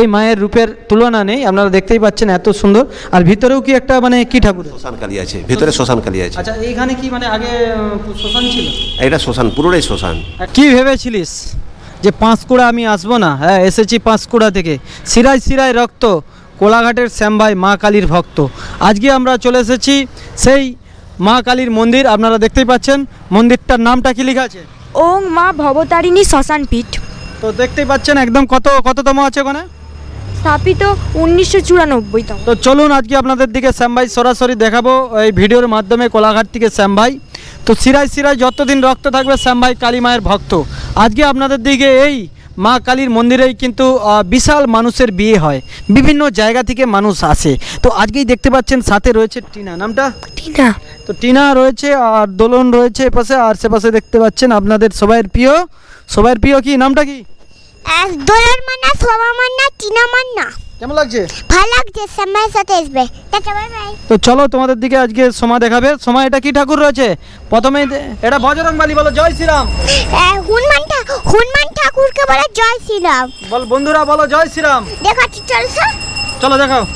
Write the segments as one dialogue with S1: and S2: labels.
S1: এই মায়ের রূপের তুলনা নেই আপনারা দেখতেই পাচ্ছেন এত সুন্দর। আর ভিতরেও কি একটা মানে কি ঠাকুর?
S2: শ্মশান কালী আছে ভিতরে শ্মশান কালী আছে।
S1: আচ্ছা এইখানে কি মানে আগে শ্মশান ছিল?
S2: এটা শ্মশান পুরোটাই শ্মশান।
S1: কি ভেবেছিলিস যে পাঁশকুড়া আমি আসব না? হ্যাঁ এসেছি পাঁশকুড়া থেকে। সিরাই সিরাই রক্ত কোলাঘাটের শ্যামভাই মা কালীর ভক্ত। আজকে আমরা চলে এসেছি সেই মা কালীর মন্দির আপনারা দেখতেই পাচ্ছেন। মন্দিরটার নামটা কি লেখা আছে?
S3: ওং মা ভবতারিণী শ্মশান পীঠ
S1: তো দেখতেই পাচ্ছেন একদম কত কততম আছে ওখানে?
S3: স্থাপিত উনিশশো চুরানব্বইতম।
S1: তো চলুন আজকে আপনাদের দিকে শ্যামভাই সরাসরি দেখাবো এই ভিডিওর মাধ্যমে কোলাঘাট থেকে শ্যামভাই। তো সিরাই সিরাই যতদিন রক্ত থাকবে শ্যামভাই কালী মায়ের ভক্ত। আজকে আপনাদের দিকে এই মা কালীর মন্দিরেই কিন্তু বিশাল মানুষের বিয়ে হয়। বিভিন্ন জায়গা থেকে মানুষ আসে। তো আজকেই দেখতে পাচ্ছেন সাথে রয়েছে টিনা। নামটা?
S3: টিনা।
S1: তো টিনা রয়েছে আর দোলন রয়েছে এপাশে আর সেপাশে দেখতে পাচ্ছেন আপনাদের সবাইয়ের প্রিয়। সবাইয়ের প্রিয় কি? নামটা কি?
S4: দোলার মান্না সোমা মান্না টিনা মান্না।
S1: কেমন লাগছে?
S4: ভালো লাগছে সময়ের সাথে আসবে। Tata bye bye.
S1: তো চলো তোমাদের দিকে আজকে সময় দেখাবে। সময় এটা কি ঠাকুর রয়েছে? প্রথমেই দে- এটা বজরং বালি বলো জয় শ্রীরাম।
S4: হনুমান হনুমান ঠাকুরকে বলে জয় শ্রীরাম।
S1: বল বন্ধুরা বলো জয় শ্রীরাম।
S4: দেখাচ্ছি চলছো
S1: চলো। দেখাও।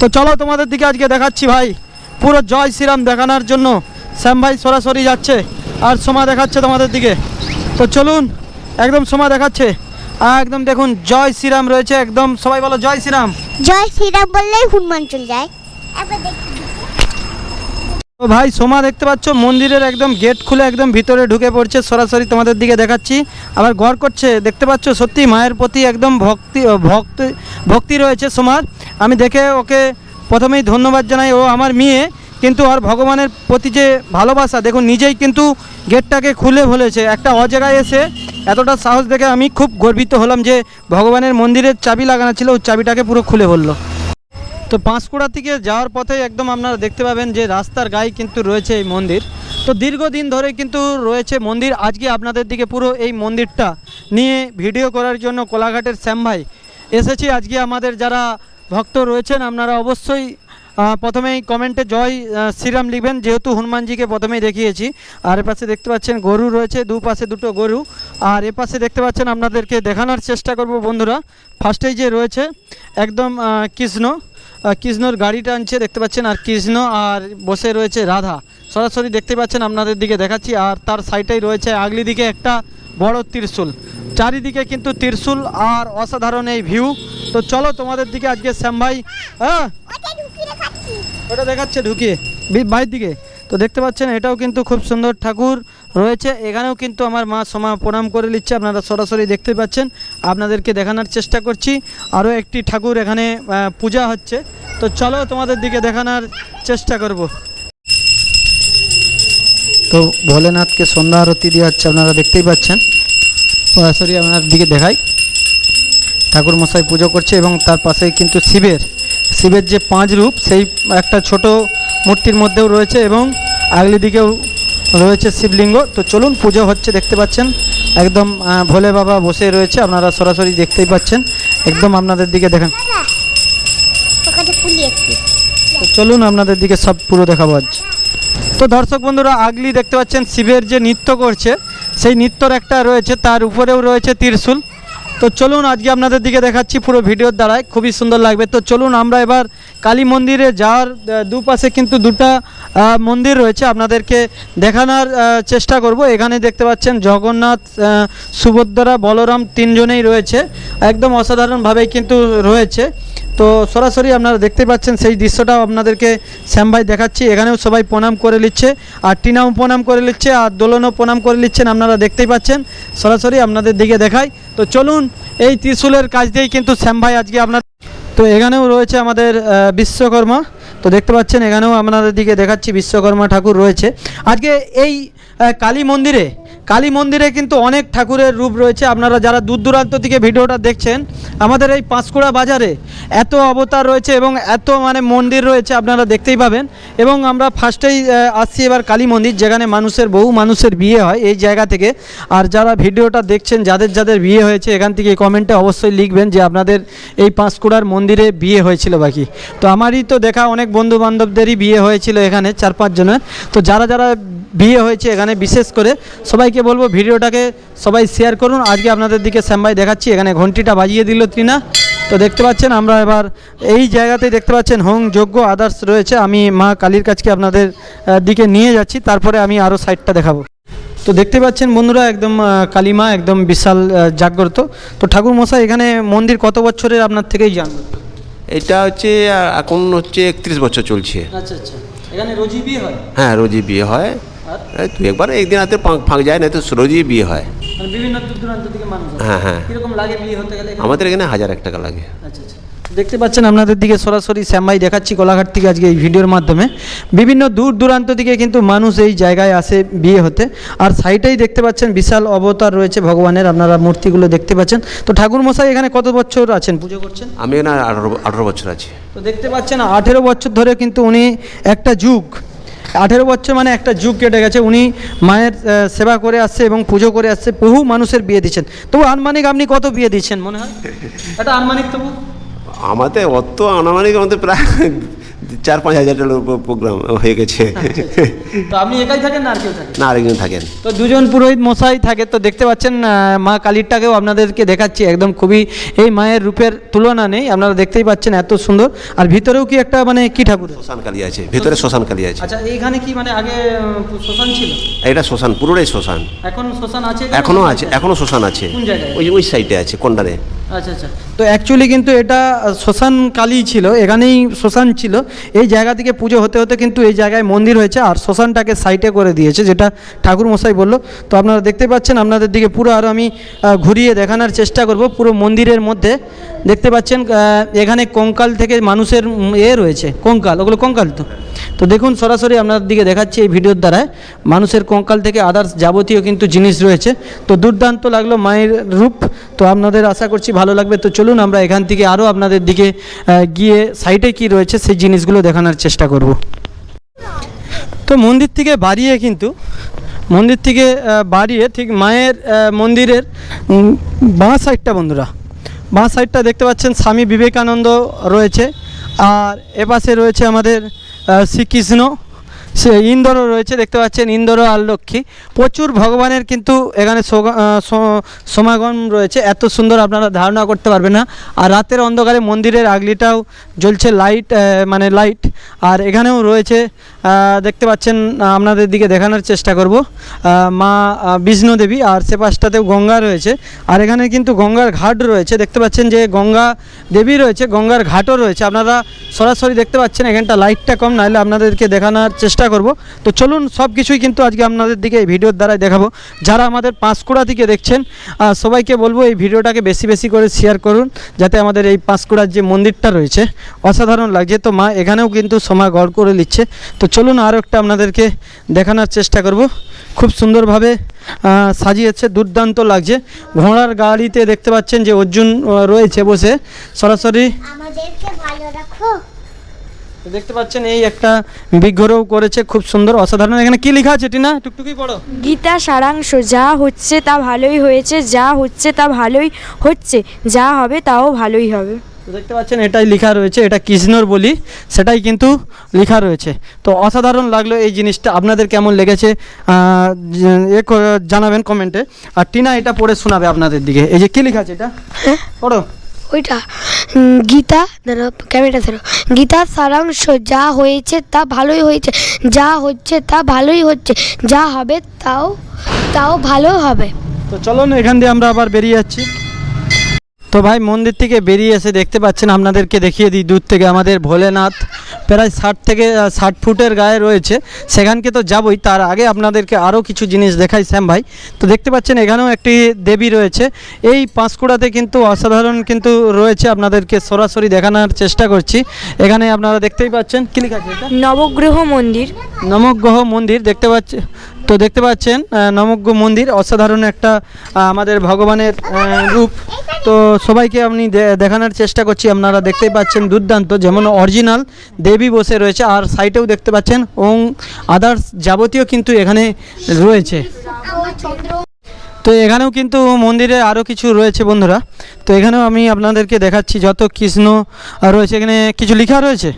S1: তো চলো তোমাদের দিকে আজকে দেখাচ্ছি ভাই। পুরো জয় শ্রীরাম দেখানোর জন্য শ্যাম ভাই সরাসরি যাচ্ছে। আর সময় দেখাচ্ছে তোমাদের দিকে। তো চলুন একদম সময় দেখাচ্ছে। একদম দেখুন জয় শ্রীরাম রয়েছে একদম সবাই বলো জয় শ্রীরাম।
S4: জয় শ্রীরাম বললেই হনুমান চলে যায়।
S1: তো ভাই সোমা দেখতে পাচ্ছ মন্দিরের একদম গেট খুলে একদম ভিতরে ঢুকে পড়ছে সরাসরি তোমাদের দিকে দেখাচ্ছি। আবার ঘর করছে দেখতে পাচ্ছ সত্যি মায়ের প্রতি একদম ভক্তি ভক্তি ভক্তি রয়েছে সোমার আমি দেখে ওকে প্রথমেই ধন্যবাদ জানাই ও আমার মেয়ে কিন্তু আর ভগবানের প্রতি যে ভালোবাসা দেখুন নিজেই কিন্তু গেটটাকে খুলে বলেছে একটা অজায়গায় এসে এতটা সাহস দেখে আমি খুব গর্বিত হলাম যে ভগবানের মন্দিরের চাবি লাগানো ছিল ওই চাবিটাকে পুরো খুলে বলল। তো পাঁশকুড়া থেকে যাওয়ার পথে একদম আপনারা দেখতে পাবেন যে রাস্তার গায়ে কিন্তু রয়েছে এই মন্দির। তো দীর্ঘদিন ধরে কিন্তু রয়েছে মন্দির। আজকে আপনাদের দিকে পুরো এই মন্দিরটা নিয়ে ভিডিও করার জন্য কোলাঘাটের শ্যাম ভাই এসেছি। আজকে আমাদের যারা ভক্ত রয়েছেন, আপনারা অবশ্যই প্রথমেই কমেন্টে জয় শ্রীরাম লিখবেন, যেহেতু হনুমানজিকে প্রথমেই দেখিয়েছি, আর এপাশে দেখতে পাচ্ছেন গরু রয়েছে, দুপাশে দুটো গরু, আর এপাশে দেখতে পাচ্ছেন আপনাদেরকে দেখানোর চেষ্টা করব বন্ধুরা ফার্স্টেই যে রয়েছে, একদম কৃষ্ণ কৃষ্ণর গাড়িটা আনছে দেখতে পাচ্ছেন, আর কৃষ্ণ আর বসে রয়েছে রাধা, সরাসরি দেখতে পাচ্ছেন আপনাদের দিকে দেখাচ্ছি, আর তার সাইডেই রয়েছে আগলি দিকে একটা বড় ত্রিশূল, চারিদিকে কিন্তু ত্রিশূল আর অসাধারণ এই ভিউ তো চলো তোমাদের দিকে আজকে শ্যাম ভাই হ্যাঁ?
S4: ওটা দেখাচ্ছি
S1: ঢুকিয়ে, বি- বাইরের দিকে। তো দেখতে পাচ্ছেন, এটাও কিন্তু খুব সুন্দর ঠাকুর রয়েছে। এখানেও কিন্তু আমার মা সমা প্রণাম করে নিচ্ছে, আপনারা সরাসরি দেখতে পাচ্ছেন। আপনাদেরকে দেখানোর চেষ্টা করছি। আরও একটি ঠাকুর এখানে পূজা হচ্ছে। তো চলো তোমাদের দিকে দেখানোর চেষ্টা করব। তো ভোলেনাথকে সন্ধ্যা আরতি দেওয়া হচ্ছে আপনারা দেখতেই পাচ্ছেন। সরাসরি আপনার দিকে দেখাই। ঠাকুর মশাই পুজো করছে এবং তার পাশেই কিন্তু শিবের শিবের যে পাঁচ রূপ সেই একটা ছোট মূর্তির মধ্যেও রয়েছে এবং আগলি দিকেও রয়েছে শিবলিঙ্গ। তো চলুন পুজো হচ্ছে দেখতে পাচ্ছেন। একদম ভোলে বাবা বসে রয়েছে আপনারা সরাসরি দেখতেই পাচ্ছেন। একদম আপনাদের দিকে দেখেন। তো চলুন আপনাদের দিকে সব পুরো দেখাবো আজ। তো দর্শক বন্ধুরা আগলি দেখতে পাচ্ছেন শিবের যে নৃত্য করছে সেই নৃত্যর একটা রয়েছে তার উপরেও রয়েছে ত্রিশূল। তো চলুন আজকে আপনাদের দিকে দেখাচ্ছি পুরো ভিডিওর দ্বারাই খুবই সুন্দর লাগবে। তো চলুন আমরা এবার কালী মন্দিরে যাওয়ার দুপাশে কিন্তু দুটা মন্দির রয়েছে। আপনাদেরকে দেখানোর চেষ্টা করব। এখানে দেখতে পাচ্ছেন জগন্নাথ সুভদ্রা, বলরাম তিনজনেই রয়েছে। একদম অসাধারণভাবেই কিন্তু রয়েছে। তো সরাসরি আপনারা দেখতে পাচ্ছেন সেই দৃশ্যটাও আপনাদেরকে শ্যাম ভাই দেখাচ্ছি। এখানেও সবাই প্রণাম করে নিচ্ছে, আর টিনাও প্রণাম করে নিচ্ছে, আর দোলনও প্রণাম করে নিচ্ছেন, আপনারা দেখতেই পাচ্ছেন। সরাসরি আপনাদের দিকে দেখাই। তো চলুন, এই ত্রিশূলের কাজ দিয়েই কিন্তু শ্যাম ভাই আজকে আপনার তো এখানেও রয়েছে আমাদের বিশ্বকর্মা। তো দেখতে পাচ্ছেন এখানেও আপনাদের দিকে দেখাচ্ছি বিশ্বকর্মা ঠাকুর রয়েছে। আজকে এই কালী মন্দিরে। কালী মন্দিরে কিন্তু অনেক ঠাকুরের রূপ রয়েছে। আপনারা যারা দূর দূরান্ত থেকে ভিডিওটা দেখছেন, আমাদের এই পাঁশকুড়া বাজারে এত অবতার রয়েছে এবং এত মানে মন্দির রয়েছে আপনারা দেখতেই পাবেন। এবং আমরা ফার্স্টেই আসছি এবার কালী মন্দির, যেখানে মানুষের, বহু মানুষের বিয়ে হয় এই জায়গা থেকে। আর যারা ভিডিওটা দেখছেন, যাদের যাদের বিয়ে হয়েছে, এখান থেকে কমেন্টে অবশ্যই লিখবেন যে আপনাদের এই পাঁশকুড়ার মন্দিরে বিয়ে হয়েছিল বাকি। তো আমারই তো দেখা, অনেক বন্ধু বান্ধবদেরই বিয়ে হয়েছিল এখানে, চার পাঁচজনের। তো যারা যারা বিয়ে হয়েছে এখানে বিশেষ করে সবাইকে বলব ভিডিওটাকে সবাই শেয়ার করুন। আজকে আপনাদের দিকে শ্যামভাই দেখাচ্ছি এখানে ঘন্টিটা বাজিয়ে দিল ত্রিনা। তো দেখতে পাচ্ছেন আমরা এবার এই জায়গাতেই দেখতে পাচ্ছেন হোম যজ্ঞ আদার্স রয়েছে। আমি মা কালীর কাছকে আপনাদের দিকে নিয়ে যাচ্ছি তারপরে আমি আরও সাইডটা দেখাবো। তো দেখতে পাচ্ছেন বন্ধুরা একদম কালীমা একদম বিশাল জাগ্রত। তো ঠাকুর মশাই এখানে মন্দির কত বছরের আপনার থেকেই জানব
S2: এটা হচ্ছে এখন হচ্ছে একত্রিশ বছর চলছে।
S1: আচ্ছা আচ্ছা। এখানে রোজই বিয়ে হয়?
S2: হ্যাঁ রোজই বিয়ে হয়। দু একবার একদিন হাতে ফাঁক যায় না তো রোজই বিয়ে হয়।
S1: মানে বিভিন্ন দূর দূরান্ত থেকে মানুষ
S2: হ্যাঁ হ্যাঁ।
S1: কীরকম লাগে বিয়ে হতে গেলে
S2: আমাদের এখানে হাজার এক টাকা লাগে।
S1: আচ্ছা আচ্ছা। দেখতে পাচ্ছেন আপনাদের দিকে সরাসরি শ্যামভাই দেখাচ্ছি কোলাঘাট থেকে আজকে এই ভিডিওর মাধ্যমে। বিভিন্ন দূর দূরান্ত থেকে কিন্তু মানুষ এই জায়গায় আসে বিয়ে হতে। আর সাইডেই দেখতে পাচ্ছেন বিশাল অবতার রয়েছে ভগবানের আপনারা মূর্তিগুলো দেখতে পাচ্ছেন। তো ঠাকুর মশাই এখানে কত বছর আছেন? পুজো করছেন?
S2: আমি এখানে আঠারো আঠারো বছর আছি।
S1: তো দেখতে পাচ্ছেন আঠেরো বছর ধরে কিন্তু উনি একটা যুগ আঠেরো বছর মানে একটা যুগ কেটে গেছে উনি মায়ের সেবা করে আসছে এবং পুজো করে আসছে বহু মানুষের বিয়ে দিচ্ছেন। তবু আনুমানিক আপনি কত বিয়ে দিচ্ছেন মনে হয়? এটা আনুমানিক তবু?
S2: আমাদের অত আনুমানিক আমাদের প্রায় চার পাঁচ হাজার টাকার প্রোগ্রাম হয়ে গেছে।
S1: তো আপনি একাই থাকেন না আর কেউ থাকেন
S2: না আরেকজন থাকেন।
S1: তো দুজন পুরোহিত মশাই থাকে তো দেখতে পাচ্ছেন মা কালীরটাকেও আপনাদেরকে দেখাচ্ছি একদম খুবই এই মায়ের রূপের তুলনা নেই আপনারা দেখতেই পাচ্ছেন এত সুন্দর। আর ভিতরেও কি একটা মানে কি ঠাকুর?
S2: শ্মশান কালী আছে ভিতরে শ্মশান কালী আছে।
S1: আচ্ছা এইখানে কি মানে আগে শ্মশান ছিল?
S2: এটা শ্মশান পুরোটাই শ্মশান।
S1: এখন শ্মশান আছে?
S2: এখনও আছে এখনও শ্মশান আছে। ওই ওই সাইডে আছে কোনটারে
S1: আচ্ছা আচ্ছা। তো অ্যাকচুয়ালি কিন্তু এটা শ্মশান কালী ছিল, এখানেই শ্মশান ছিল। এই জায়গা থেকে পুজো হতে হতে কিন্তু এই জায়গায় মন্দির হয়েছে আর শ্মশানটাকে সাইটে করে দিয়েছে, যেটা ঠাকুর মশাই বলল। তো আপনারা দেখতে পাচ্ছেন, আপনাদের দিকে পুরো আরও আমি ঘুরিয়ে দেখানোর চেষ্টা করব। পুরো মন্দিরের মধ্যে দেখতে পাচ্ছেন এখানে কঙ্কাল থেকে মানুষের এ রয়েছে, কঙ্কাল। ওগুলো কঙ্কাল তো? তো দেখুন সরাসরি আপনাদের দিকে দেখাচ্ছি এই ভিডিওর দ্বারায়। মানুষের কঙ্কাল থেকে আদার্স যাবতীয় কিন্তু জিনিস রয়েছে। তো দুর্দান্ত লাগল মায়ের রূপ। তো আপনাদের আশা করছি ভালো লাগবে। তো চলুন আমরা এখান থেকে আরও আপনাদের দিকে গিয়ে সাইটে কি রয়েছে সেই জিনিসগুলো দেখানোর চেষ্টা করব। তো মন্দির থেকে বাড়িয়ে কিন্তু, মন্দির থেকে বাড়িয়ে ঠিক মায়ের মন্দিরের বাঁ সাইডটা বন্ধুরা, বাঁ সাইডটা দেখতে পাচ্ছেন স্বামী বিবেকানন্দ রয়েছে। আর এপাশে রয়েছে আমাদের শ্রীকৃষ্ণ, সে ইন্দোরও রয়েছে, দেখতে পাচ্ছেন ইন্দোর আর লক্ষ্মী। প্রচুর ভগবানের কিন্তু এখানে সমাগম রয়েছে। এত সুন্দর আপনারা ধারণা করতে পারবেন না। আর রাতের অন্ধকারে মন্দিরের আগলিটাও জ্বলছে লাইট মানে লাইট আর এখানেও রয়েছে দেখতে পাচ্ছেন আপনাদের দিকে দেখানোর চেষ্টা করব। মা বিষ্ণু দেবী আর সে পাশটাতেও গঙ্গা রয়েছে। আর এখানে কিন্তু গঙ্গার ঘাট রয়েছে। দেখতে পাচ্ছেন যে গঙ্গা দেবী রয়েছে, গঙ্গার ঘাটও রয়েছে। আপনারা সরাসরি দেখতে পাচ্ছেন, এখানটা লাইটটা কম, নাহলে আপনাদেরকে দেখানোর চেষ্টা করব। তো চলুন, সব কিছুই কিন্তু আজকে আপনাদের দিকে এই ভিডিওর দ্বারাই দেখাবো। যারা আমাদের পাঁশকুড়া থেকে দেখছেন সবাইকে বলব এই ভিডিওটাকে বেশি বেশি করে শেয়ার করুন, যাতে আমাদের এই পাঁশকুড়ার যে মন্দিরটা রয়েছে, অসাধারণ লাগছে। তো মা এখানেও কিন্তু সময় গড় করে নিচ্ছে। তো চলুন আরও একটা আপনাদেরকে দেখানোর চেষ্টা করব। খুব সুন্দরভাবে সাজিয়েছে দুর্দান্ত লাগছে। ঘোড়ার গাড়িতে দেখতে পাচ্ছেন যে অর্জুন রয়েছে বসে। সরাসরি
S4: আমাদেরকে ভালো রাখো।
S1: তো দেখতে পাচ্ছেন এই একটা বিগ্রহ করেছে খুব সুন্দর অসাধারণ। এখানে কি লেখা আছে টিনা? টুকটুকি পড়ো।
S3: গীতা সারাংশ যা হচ্ছে তা ভালোই হয়েছে যা হচ্ছে তা ভালোই হচ্ছে যা হবে তাও ভালোই হবে।
S1: তো দেখতে পাচ্ছেন এটাই লেখা রয়েছে এটা কৃষ্ণর বলি সেটাই কিন্তু লেখা রয়েছে। তো অসাধারণ লাগল এই জিনিসটা আপনাদের কেমন লেগেছে এ জানাবেন কমেন্টে। আর টিনা এটা পড়ে শোনাবে আপনাদের দিকে। এই যে কি লেখা আছে এটা? পড়ো।
S5: ওইটা গীতা ক্যামেরা ধরো। গীতা সারাংশ যা হয়েছে তা ভালোই হয়েছে যা হচ্ছে তা ভালোই হচ্ছে যা হবে তাও তাও ভালো হবে।
S1: তো চলুন এখান দিয়ে আমরা আবার বেরিয়ে যাচ্ছি। তো ভাই মন্দির থেকে বেরিয়ে এসে দেখতে পাচ্ছেন আপনাদেরকে দেখিয়ে দিই দূর থেকে আমাদের ভোলেনাথ। প্রায় ষাট থেকে ষাট ফুটের গায়ে রয়েছে। সেখানকে তো যাবই তার আগে আপনাদেরকে আরও কিছু জিনিস দেখাই শ্যাম ভাই। তো দেখতে পাচ্ছেন এখানেও একটি দেবী রয়েছে। এই পাঁশকুড়াতে কিন্তু অসাধারণ কিন্তু রয়েছে আপনাদেরকে সরাসরি দেখানোর চেষ্টা করছি। এখানে আপনারা দেখতেই পাচ্ছেন কি লেখা আছে
S3: নবগ্রহ মন্দির।
S1: নবগ্রহ মন্দির দেখতে পাচ্ছেন তো দেখতে পাচ্ছেন নমজ্ঞ মন্দির, অসাধারণ একটা আমাদের ভগবানের রূপ। তো সবাইকে আপনি দেখানোর চেষ্টা করছি, আপনারা দেখতেই পাচ্ছেন দুর্দান্ত, যেমন অরিজিনাল দেবী বসে রয়েছে, আর সাইটেও দেখতে পাচ্ছেন, ওং আদার্স যাবতীয় কিন্তু এখানে রয়েছে। তো এখানেও কিন্তু মন্দিরে আরও কিছু রয়েছে বন্ধুরা। তো এখানেও আমি আপনাদেরকে দেখাচ্ছি, যত কৃষ্ণ রয়েছে, এখানে কিছু লেখা রয়েছে?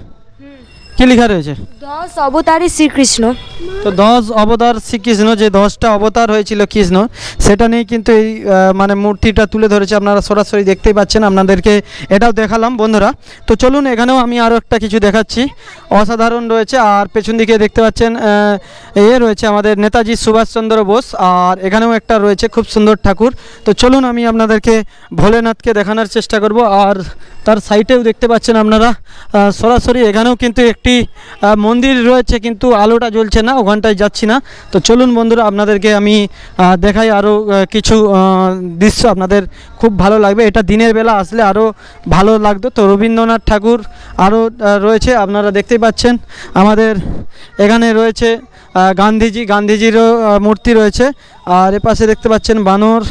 S1: কি লেখা রয়েছে?
S3: দশ অবতারী শ্রীকৃষ্ণ।
S1: তো দশ অবতার শ্রীকৃষ্ণ যে দশটা অবতার হয়েছিল কৃষ্ণ সেটা নিয়ে কিন্তু এই মানে মূর্তিটা তুলে ধরেছে আপনারা সরাসরি দেখতেই পাচ্ছেন আপনাদেরকে। এটাও দেখালাম বন্ধুরা। তো চলুন এখানেও আমি আরও একটা কিছু দেখাচ্ছি। অসাধারণ রয়েছে আর পেছন দিকে দেখতে পাচ্ছেন এ রয়েছে আমাদের নেতাজি সুভাষচন্দ্র বোস আর এখানেও একটা রয়েছে খুব সুন্দর ঠাকুর। তো চলুন আমি আপনাদেরকে ভোলেনাথকে দেখানোর চেষ্টা করব আর তার সাইটেও দেখতে পাচ্ছেন আপনারা। সরাসরি এখানেও কিন্তু একটি মন্দির রয়েছে, কিন্তু আলোটা জ্বলছে না, ওখানটায় যাচ্ছি না। তো চলুন বন্ধুরা, আপনাদেরকে আমি দেখাই আরও কিছু দৃশ্য আপনাদের খুব ভালো লাগবে। এটা দিনের বেলা আসলে আরও ভালো লাগতো। তো রবীন্দ্রনাথ ঠাকুর আরও রয়েছে, আপনারা দেখতেই পাচ্ছেন। আমাদের এখানে রয়েছে গান্ধীজি, গান্ধীজিরও মূর্তি রয়েছে। আর এপাশে দেখতে পাচ্ছেন বানর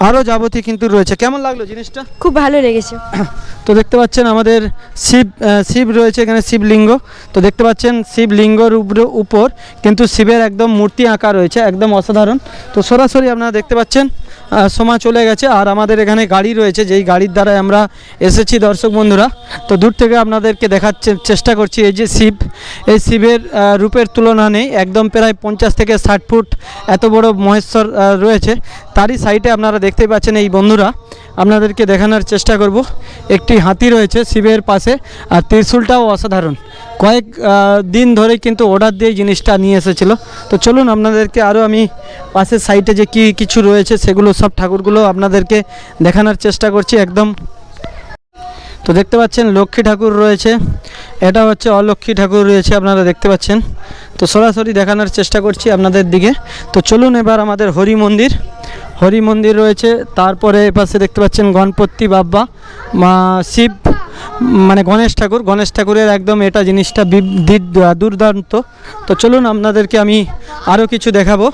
S1: আরও যাবতীয় কিন্তু রয়েছে। কেমন লাগল জিনিসটা?
S3: খুব ভালো লেগেছে।
S1: তো দেখতে পাচ্ছেন আমাদের শিব শিব রয়েছে এখানে শিবলিঙ্গ। তো দেখতে পাচ্ছেন শিবলিঙ্গর উপরে উপর কিন্তু শিবের একদম মূর্তি আঁকা রয়েছে একদম অসাধারণ। তো সরাসরি আপনারা দেখতে পাচ্ছেন সময় চলে গেছে আর আমাদের এখানে গাড়ি রয়েছে যেই গাড়ির দ্বারা আমরা এসেছি দর্শক বন্ধুরা। তো দূর থেকে আপনাদেরকে দেখার চে- চেষ্টা করছি এই যে শিব। এই শিবের রূপের তুলনা নেই একদম প্রায় পঞ্চাশ থেকে ষাট ফুট এত বড় মহেশ্বর রয়েছে। তারই সাইডে আপনারা দেখতেই পাচ্ছেন এই বন্ধুরা। আপনাদেরকে দেখানোর চেষ্টা করব। একটি হাতি রয়েছে শিবের পাশে, আর ত্রিশূলটাও অসাধারণ। কয়েক দিন ধরে কিন্তু অর্ডার দিয়ে জিনিসটা নিয়ে এসেছিল। তো চলুন আপনাদেরকে আরও আমি পাশের সাইডে যে কি কিছু রয়েছে, সেগুলো সব ঠাকুরগুলো আপনাদেরকে দেখানোর চেষ্টা করছি একদম। তো দেখতে পাচ্ছেন লক্ষ্মী ঠাকুর রয়েছে। এটা হচ্ছে অলক্ষ্মী ঠাকুর রয়েছে, আপনারা দেখতে পাচ্ছেন। তো সরাসরি দেখানোর চেষ্টা করছি আপনাদের দিকে। তো চলুন এবার আমাদের হরি মন্দির। হরি মন্দির রয়েছে। তারপরে এপাশে দেখতে পাচ্ছেন গণপতি বাব্বা মা শিব মানে গণেশ ঠাকুর। গণেশ ঠাকুরের একদম এটা জিনিসটা দুর্দান্ত। তো চলুন আপনাদেরকে আমি আরও কিছু দেখাবো।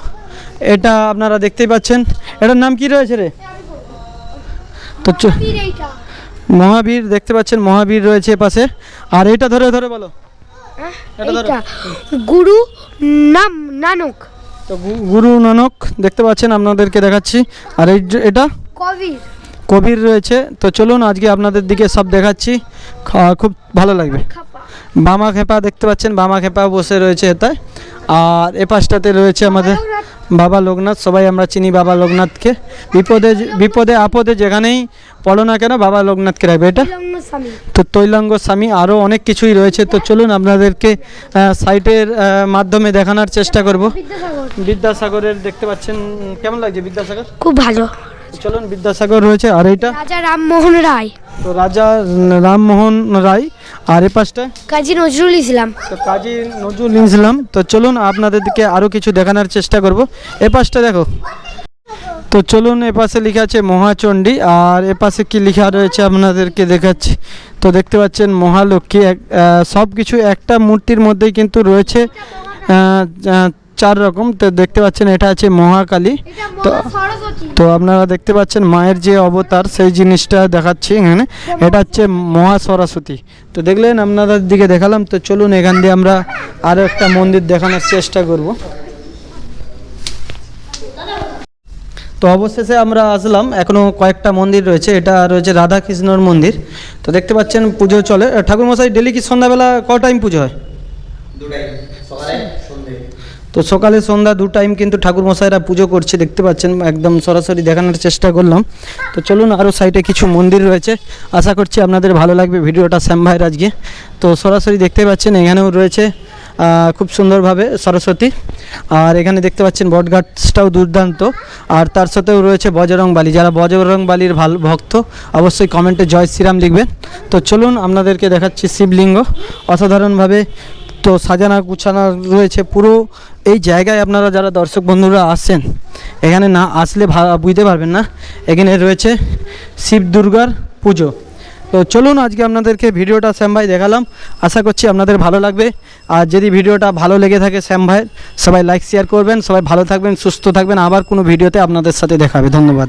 S1: এটা আপনারা দেখতেই পাচ্ছেন। এটার নাম কি রয়েছে রে? তো মহাবীর দেখতে পাচ্ছেন মহাবীর রয়েছে পাশে। আর এটা ধরে ধরে বলো। এটা
S5: গুরু নাম নানক।
S1: তো গুরু নানক দেখতে পাচ্ছেন আপনাদেরকে দেখাচ্ছি। আর এই এটা?
S5: কবির।
S1: কবির রয়েছে। তো চলুন আজকে আপনাদের দিকে সব দেখাচ্ছি। খুব ভালো লাগবে। বামা খেপা। দেখতে পাচ্ছেন বামা খেপা বসে রয়েছে এটায় আর এ পাশটাতে রয়েছে আমাদের বাবা লোকনাথ। সবাই আমরা চিনি বাবা লোকনাথকে। বিপদে বিপদে আপদে যেখানেই পড়ো না কেন বাবা লোকনাথকে রাখবে। এটা তো তৈলাঙ্গ স্বামী আরও অনেক কিছুই রয়েছে। তো চলুন আপনাদেরকে সাইটের মাধ্যমে দেখানোর চেষ্টা করব। বিদ্যাসাগরের দেখতে পাচ্ছেন কেমন লাগছে বিদ্যাসাগর?
S5: খুব ভালো।
S1: চলুন বিদ্যাসাগর রয়েছে। আর এইটা?
S5: রাজা রামমোহন রায়।
S1: তো রাজা রামমোহন রায় আর এ পাশটা?
S5: কাজী নজরুল ইসলাম।
S1: তো কাজী নজরুল ইসলাম তো চলুন আপনাদেরকে আরও কিছু দেখানোর চেষ্টা করব। এ পাশটা দেখো। তো চলুন এ পাশে লেখা আছে মহাচণ্ডী আর এ পাশে কি লেখা রয়েছে আপনাদেরকে দেখাচ্ছি। তো দেখতে পাচ্ছেন মহালক্ষ্মী সব কিছু একটা মূর্তির মধ্যেই কিন্তু রয়েছে চার রকম। তো দেখতে পাচ্ছেন এটা আছে মহাকালী। তো তো আপনারা দেখতে পাচ্ছেন মায়ের যে অবতার সেই জিনিসটা দেখাচ্ছি এখানে। এটা হচ্ছে মহা সরস্বতী তো দেখলেন আপনাদের দিকে দেখালাম। তো চলুন এখান দিয়ে আমরা আরও একটা মন্দির দেখানোর চেষ্টা করব। তো অবশেষে আমরা আসলাম। এখনও কয়েকটা মন্দির রয়েছে। এটা রয়েছে রাধা কৃষ্ণর মন্দির। তো দেখতে পাচ্ছেন পুজো চলে। ঠাকুর মশাই ডেলি কি সন্ধ্যাবেলা ক টাইম পুজো হয়? তো সকালে সন্ধ্যা দু টাইম কিন্তু ঠাকুর মশাইরা পুজো করছে, দেখতে পাচ্ছেন, একদম সরাসরি দেখানোর চেষ্টা করলাম। তো চলুন আরও সাইডে কিছু মন্দির রয়েছে। আশা করছি আপনাদের ভালো লাগবে ভিডিওটা শ্যাম ভাইয়ের আজকে। তো সরাসরি দেখতে পাচ্ছেন, এখানেও রয়েছে খুব সুন্দরভাবে সরস্বতী। আর এখানে দেখতে পাচ্ছেন, বটগাছটাও দুর্দান্ত। আর তার সাথেও রয়েছে বজরং বালি যারা বজরং বালির ভালো ভক্ত, অবশ্যই কমেন্টে জয় শ্রীরাম লিখবেন। তো চলুন আপনাদেরকে দেখাচ্ছি শিবলিঙ্গ। অসাধারণভাবে তো সাজানা গুছানো রয়েছে পুরো এই জায়গায় আপনারা যারা দর্শক বন্ধুরা আসছেন এখানে না আসলে বুঝতে পারবেন না। এখানে রয়েছে শিব দুর্গার পুজো। তো চলুন আজকে আপনাদেরকে ভিডিওটা শ্যাম ভাই দেখালাম। আশা করছি আপনাদের ভালো লাগবে। আর যদি ভিডিওটা ভালো লেগে থাকে শ্যাম ভাইয়ের সবাই লাইক শেয়ার করবেন। সবাই ভালো থাকবেন, সুস্থ থাকবেন। আবার কোনো ভিডিওতে আপনাদের সাথে দেখাবে। ধন্যবাদ।